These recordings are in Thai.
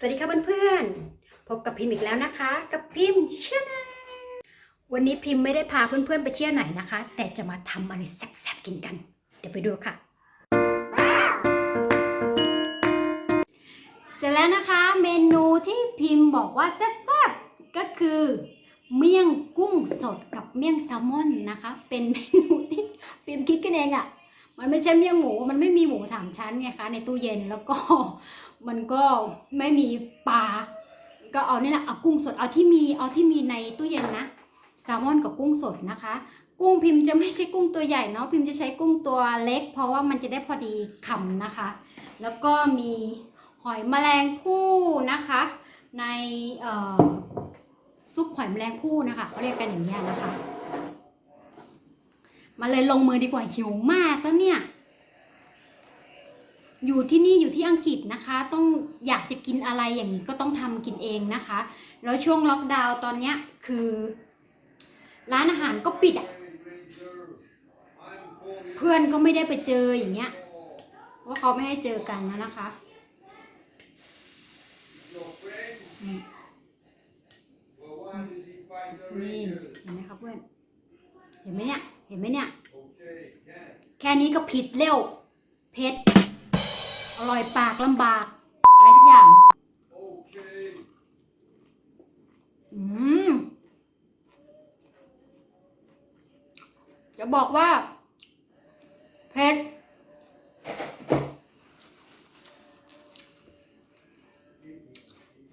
สวัสดีค่ะเพื่อนๆ พบกับพิมพ์อีกแล้วนะคะ กับพิมพ์ชาแนวันนี้พิมพ์ไม่ได้พาเพื่อนๆไปเที่ยวไหนนะคะ แต่จะมาทำอะไรแซ่บๆกินกัน เดี๋ยวไปดูค่ะ เสร็จแล้วนะคะ เมนูที่พิมพ์บอกว่าแซ่บๆก็คือ เมี่ยงกุ้งสดกับเมี่ยงแซลมอนนะคะ เป็นเมนูที่พิมพ์คิดกันเองอะ่ะ มันไม่ใช่เมี่ยงหมูมันไม่มีหมูสามชั้นไงคะในตู้เย็นแล้วก็ มันก็ไม่มีปลาก็เอาเนี่ยแหละเอากุ้งสดเอาที่มีเอาที่มีในตู้เย็นนะแซลมอนกับกุ้งสดนะคะ กุ้งพิมพ์จะไม่ใช่กุ้งตัวใหญ่เนาะพิมพ์จะใช้กุ้งตัวเล็ก เพราะว่ามันจะได้พอดีคำนะคะ แล้วก็มีหอยแมลงภู่นะคะ ในซุปหอยแมลงภู่นะคะเขาเรียกกันอย่างนี้นะคะมาเลยลงมือดีกว่าหิวมากแล้วเนี่ย อยู่ที่นี่อยู่ที่อังกฤษนะคะ ต้องอยากจะกินอะไรอย่างนี้ก็ต้องทำกินเองนะคะ แล้วช่วงล็อกดาวน์ตอนเนี้ยคือ ร้านอาหารก็ปิดอะเพื่อนก็ไม่ได้ไปเจออย่างเงี้ยว่าเขาไม่ให้เจอกันนะนะคะนี่เห็นไหมครับเพื่อน เห็นไหมเนี่ย เห็นไหมเนี่ย แค่นี้ก็ผิดเร็วเผ็ด อร่อยปากลำบาก อะไรสักอย่าง อืมจะบอกว่า เผ็ด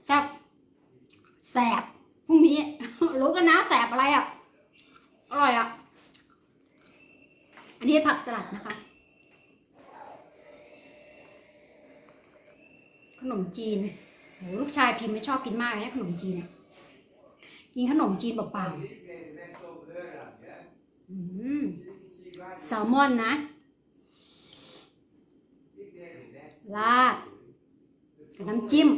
แซ่บแสบพรุ่งนี้ รู้กันนะแสบอะไรอะ อร่อยอะ อันนี้ผักสลัดนะคะ ขนมจีนโหลูกชายพิมพ์ไม่ชอบกินมากเลยนะขนมจีนกินขนมจีนเปล่าๆแซลมอนนะราดกับน้ำจิ้ม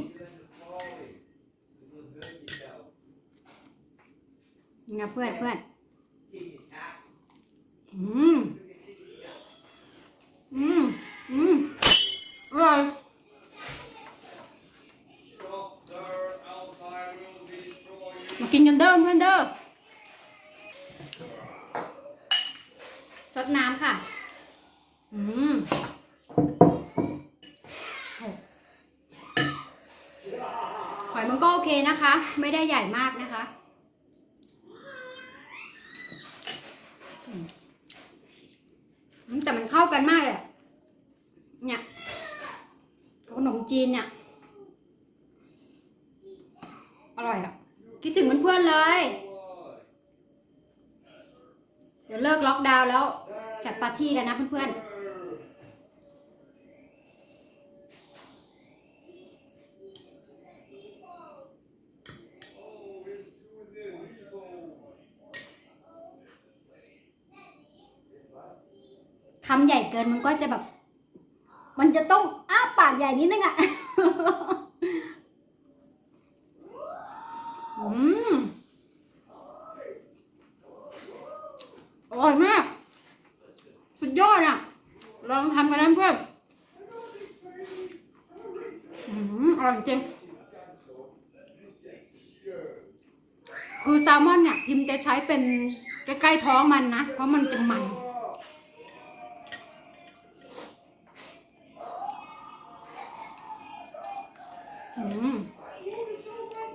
นี่นะเพื่อนเพื่อนอืม หอยมันก็โอเคนะคะ ไม่ได้ใหญ่มากนะคะ แต่มันเข้ากันมากเลยเนี่ยขนมจีนเนี่ย อร่อยอะ คิดถึงเพื่อนๆเลย เดี๋ยวเลิกล็อกดาวน์แล้ว จัดปาร์ตี้กันนะเพื่อนๆ คำใหญ่เกินมันก็จะแบบ มันจะต้องอ้าปากใหญ่นิดนึงอะอืมอร่อยมาก สุดยอดอะ ลองทำกันนะเพื่อนอืมอร่อยจริงคือแซลมอนเนี่ยพิมจะใช้เป็นใกล้ๆท้องมันนะ เพราะมันจะมัน อืม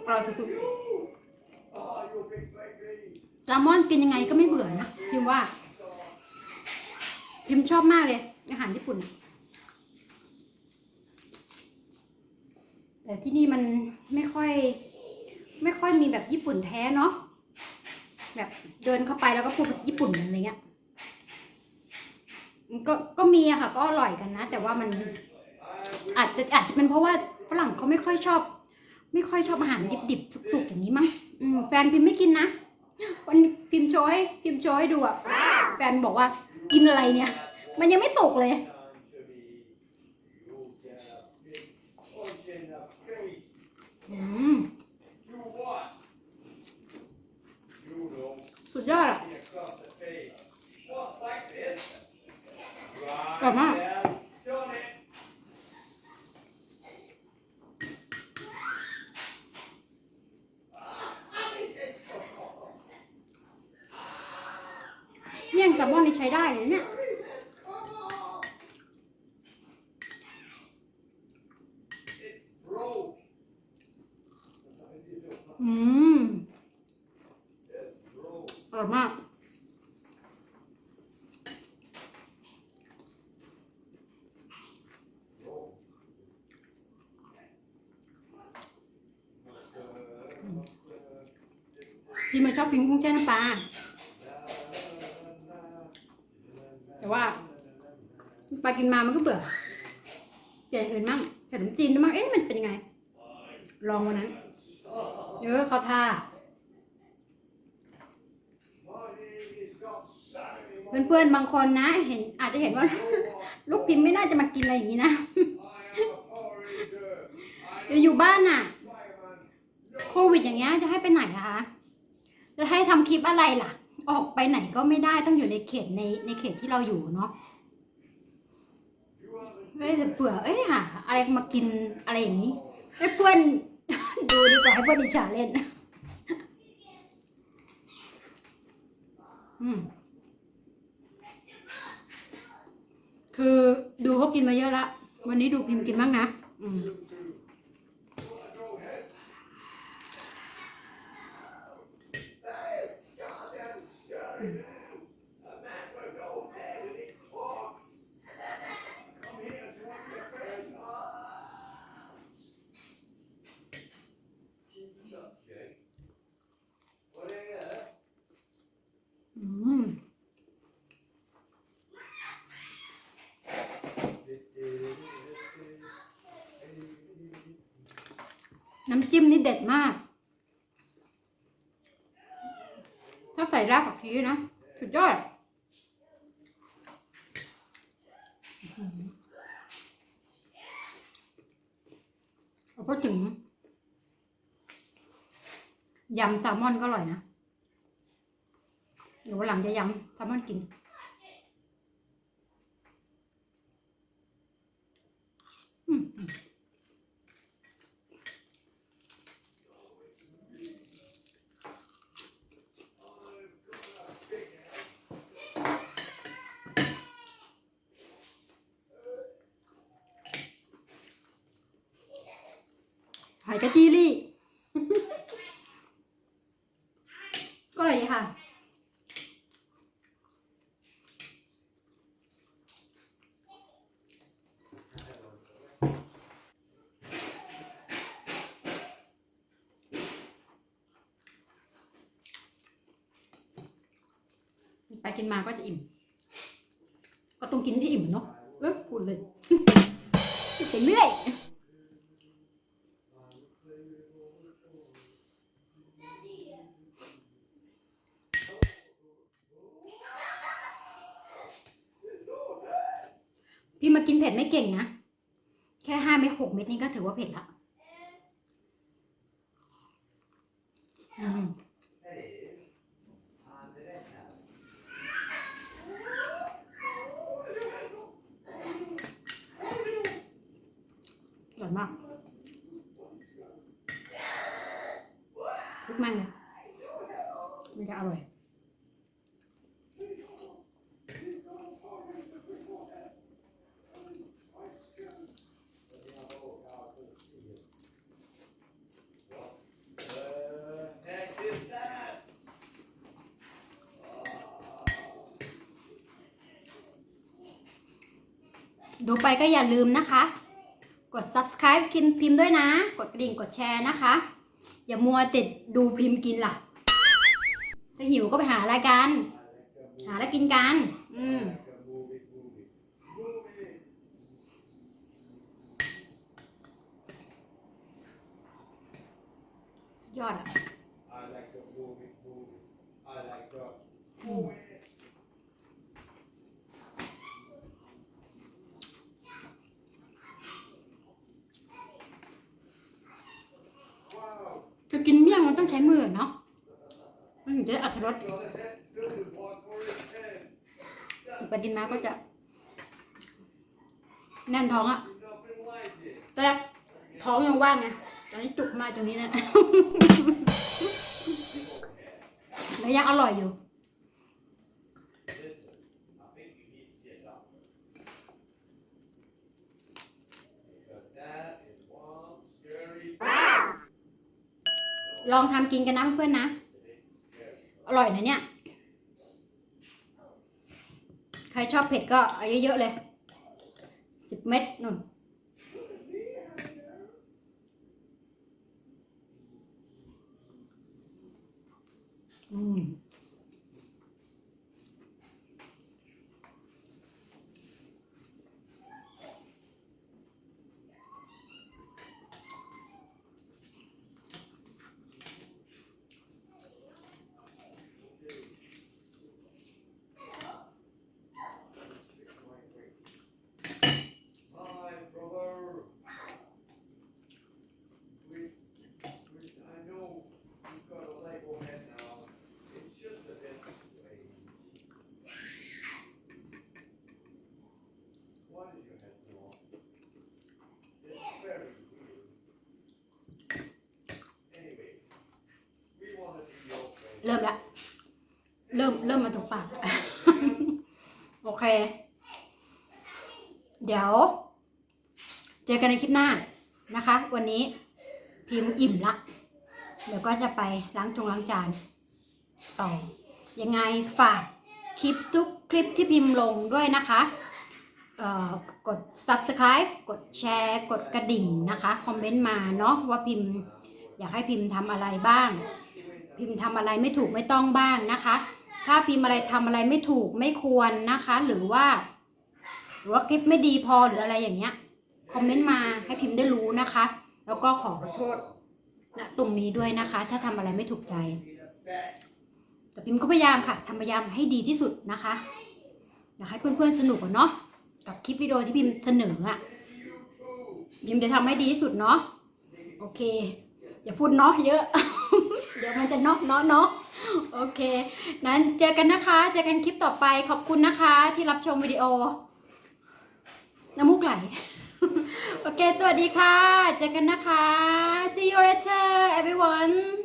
อร่อยสุดๆแซลมอนกินยังไงก็ไม่เบื่อนะพิมว่า พิมชอบมากเลย อาหารญี่ปุ่น แต่ที่นี่มันไม่ค่อย ไม่ค่อยมีแบบญี่ปุ่นแท้เนาะแบบเดินเข้าไปแล้วก็พูดญี่ปุ่นอะไรเงี้ยก็ก็มีอะค่ะ ก็อร่อยกันนะ แต่ว่ามันอาจจะอาจจะเป็นเพราะว่า ฝรั่งเขาไม่ค่อยชอบ ไม่ค่อยชอบอาหารดิบๆสุกๆอย่างนี้มั้งอืมแฟนพิมไม่กินนะวันพิมพ์โชยพิมพ์โชยดูอะแฟนบอกว่ากินอะไรเนี่ย มันยังไม่สุกเลย อืม สุดยอดอะกลับมาก เมี่ยงแซลมอนนี่ใช้ได้เลยเนี่ยอืมอร่อยมากพี่มาชอบกินกุ้งแช่น้ำปลา ไปกินมามันก็เบื่อเปลี่ยนอื่นมั่งขนมจีนมั่งเอ๊ะมันเป็นยังไง ลองวันนั้นเออเขาท่าเพื่อนๆบางคนนะ เห็นอาจจะเห็นว่า ลูกพิมพ์ไม่น่าจะมากินอะไรอย่างนี้นะจะอยู่บ้านน่ะ โควิดอย่างเงี้ยจะให้ไปไหนอะคะจะให้ทำคลิปอะไรล่ะ ออกไปไหนก็ไม่ได้ต้องอยู่ในเขตในในเขตที่เราอยู่เนาะ ฮ้ยเบื่อเอ้ยหาอะไรมากินอะไรอย่างนี้ให้เพื่อนดูดีกว่าให้เพื่อนอิจฉาเล่น อืมคือดูเขากินมาเยอะละ วันนี้ดูพิมพ์กินบ้างนะ อืม จิ้มนี่เด็ดมาก ถ้าใส่รากผักชีนะ สุดยอดอื้อหือเอาพูดถึงยำแซลมอนก็อร่อยนะเดี๋ยววันหลังจะยำแซลมอนกิน อืม หอย กะจีรี่ ก็เลยดีค่ะ ไปกินมาก็จะอิ่ม ก็ต้องกินที่อิ่มเนาะเออพูดเลย ไปเรื่อย พี่มากินเผ็ดไม่เก่งนะ แค่ห้าเม็ดหกเม็ดนี่ก็ถือว่าเผ็ดละอืมอร่อยมากทุกแม่งเลยมันจะอร่อย ดูไปก็อย่าลืมนะคะ กด subscribe กินพิมพ์ด้วยนะ กดกระดิ่งกดแชร์นะคะ อย่ามัวติดดูพิมพ์กินล่ะถ้าหิวก็ไปหาอะไรกัน หาอะไรกินกัน อืมยอดอะ I like to move it, move it. I like to move ไปดินมาก็จะ แน่นท้องอะตอนแรกท้องยังว่างไงตอนนี้จุกมาตรงนี้นะแล้วยังอร่อยอยู่ลองทำกินกันนะเพื่อนนะ อร่อยนะเนี่ย ใครชอบเผ็ดก็เอาเยอะๆเลยสิบเม็ดนุ่นอืม Hi, brother. We, we, I know you've got a Lego head now. It's just a bit strange. Why does your head go off? It's very weird. Anyway, we want to see your face. เริ่มละ เริ่มเริ่มมาถูกปาก โอ เค เดี๋ยว เจอกันในคลิปหน้านะคะ วันนี้พิมพ์อิ่มละ เดี๋ยวก็จะไปล้างจงล้างจานต่อ ยังไงฝากคลิปทุกคลิปที่พิมพ์ลงด้วยนะคะกด subscribe กดแชร์ กดกระดิ่งนะคะ คอมเมนต์มาเนาะว่าพิมพ์ อยากให้พิมพ์ทำอะไรบ้าง พิมพ์ทำอะไรไม่ถูกไม่ต้องบ้างนะคะ ถ้าพิมพ์อะไรทำอะไรไม่ถูกไม่ควรนะคะ หรือว่า หรือว่าคลิปไม่ดีพอหรืออะไรอย่างเงี้ยคอมเมนต์มาให้พิมพ์ได้รู้นะคะ แล้วก็ขอโทษณตรงนี้ด้วยนะคะ ถ้าทำอะไรไม่ถูกใจ แต่พิมพ์ก็พยายามค่ะทำพยายามให้ดีที่สุดนะคะ อยากให้เพื่อนๆสนุกเนาะกับคลิปวิดีโอที่พิมพ์เสนออะพิมพ์จะทำให้ดีที่สุดเนาะโอเค อย่าพูดเนาะเยอะ เดี๋ยวมันจะเนาะเนาะเนาะ โอเค นั้นเจอกันนะคะ เจอกันคลิปต่อไป ขอบคุณนะคะที่รับชมวิดีโอ น้ำมูกไหล โอเค สวัสดีค่ะ เจอกันนะคะ see you later everyone